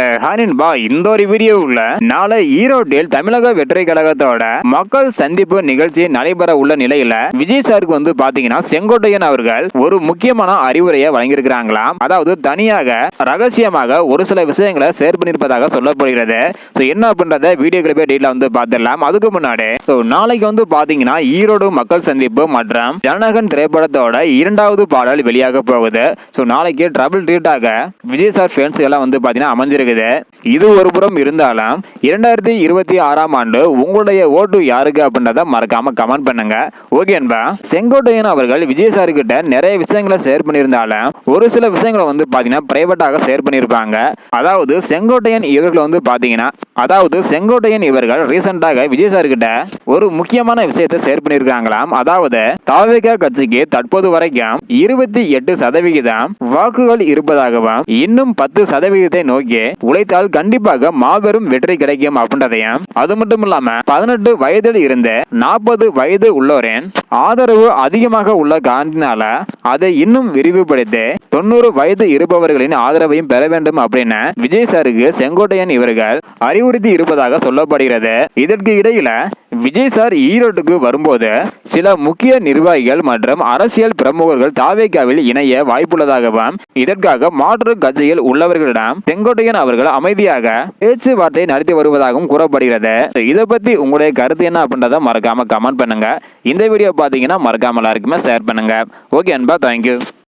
é, ஹானின்பா இந்த ஒரு வீடியோவில் நாளை ஈரோட்டில் தமிழக வெற்றி கழகத்தோட மக்கள் சந்திப்பு நிகழ்ச்சி நடைபெற உள்ள நிலையில விஜய் சாருக்கு வந்து பாத்தீங்கன்னா செங்கோட்டையன் அவர்கள் ஒரு முக்கியமான அறிவுரையை வழங்கியிருக்கிறாங்களாம். அதாவது தனியாக ரகசியமாக ஒரு சில விஷயங்களை ஷேர் பண்ணியிருப்பதாக சொல்லப்படுகிறது. ஸோ என்ன அப்படின்றத வீடியோக்களை போய் டீட்டெயில் வந்து பார்த்துடலாம். அதுக்கு முன்னாடி ஸோ நாளைக்கு வந்து பாத்தீங்கன்னா ஈரோடு மக்கள் சந்திப்பு மற்றும் ஜனநாயகன் திரைப்படத்தோட இரண்டாவது பாடல் வெளியாக போகுது. ஸோ நாளைக்கு ட்ரபிள் ட்ரீட்டாக விஜய் சார் ஃபேன்ஸ் எல்லாம் வந்து பார்த்தீங்கன்னா அமைஞ்சிருக்குது. இது ஒரு புறம் இருந்தாலும் இரண்டாயிரத்தி இருபத்தி ஆறாம் ஆண்டு உங்களுடைய ஓட்டு யாருக்கு அப்படின்றத மறக்காம கமெண்ட் பண்ணுங்க. ஓகே அன்பா? செங்கோட்டையன் அவர்கள் விஜய் சார் கிட்ட நிறைய விஷயங்களை ஷேர் பண்ணியிருந்தாலும் ஒரு சில விஷயங்களை வந்து பாத்தீங்கன்னா பிரைவேட்டாக ஷேர் பண்ணியிருப்பாங்க. அதாவது செங்கோட்டையன் இவர்கள் வந்து பாத்தீங்கன்னா அதாவது செங்கோட்டையன் இவர்கள் ரீசெண்டாக விஜய் சார் கிட்ட ஒரு முக்கியமான விஷயத்தை ஷேர் பண்ணியிருக்காங்களாம். அதாவது தாவேகா கட்சிக்கு தற்போது வரைக்கும் இருபத்தி எட்டு சதவிகிதம் வாக்குகள் இருப்பதாகவும் இன்னும் பத்து சதவிகிதத்தை நோக்கி உழைத்தால் கண்டிப்பாக மாபெரும் வெற்றி கிடைக்கும் அப்படின்றதையும் அது மட்டும் இல்லாம பதினெட்டு வயதில் இருந்து நாற்பது வயது உள்ளோரின் ஆதரவு அதிகமாக உள்ள காரணத்தினால அதை இன்னும் விரிவுபடுத்தி தொண்ணூறு வயது இருப்பவர்களின் ஆதரவையும் பெற வேண்டும் அப்படின்னு விஜய் சாருக்கு செங்கோட்டையன் இவர்கள் அறிவுறுத்தி இருப்பதாக சொல்லப்படுகிறது. இதற்கு இடையில விஜய் சார் ஈரோட்டுக்கு வரும்போது சில முக்கிய நிர்வாகிகள் மற்றும் அரசியல் பிரமுகர்கள் தாவேக்காவில் இணைய வாய்ப்புள்ளதாகவும் இதற்காக மாற்று கட்சியில் உள்ளவர்களிடம் செங்கோட்டையன் அவர்கள் அமைதியாக பேச்சுவார்த்தை நடத்தி வருவதாகவும் கூறப்படுகிறது. இதை பத்தி உங்களுடைய கருத்து என்ன அப்படின்றத மறக்காம கமெண்ட் பண்ணுங்க. இந்த வீடியோ பார்த்தீங்கன்னா மறக்காம எல்லாருக்குமே ஷேர் பண்ணுங்க. ஓகே அன்பா தேங்க்யூ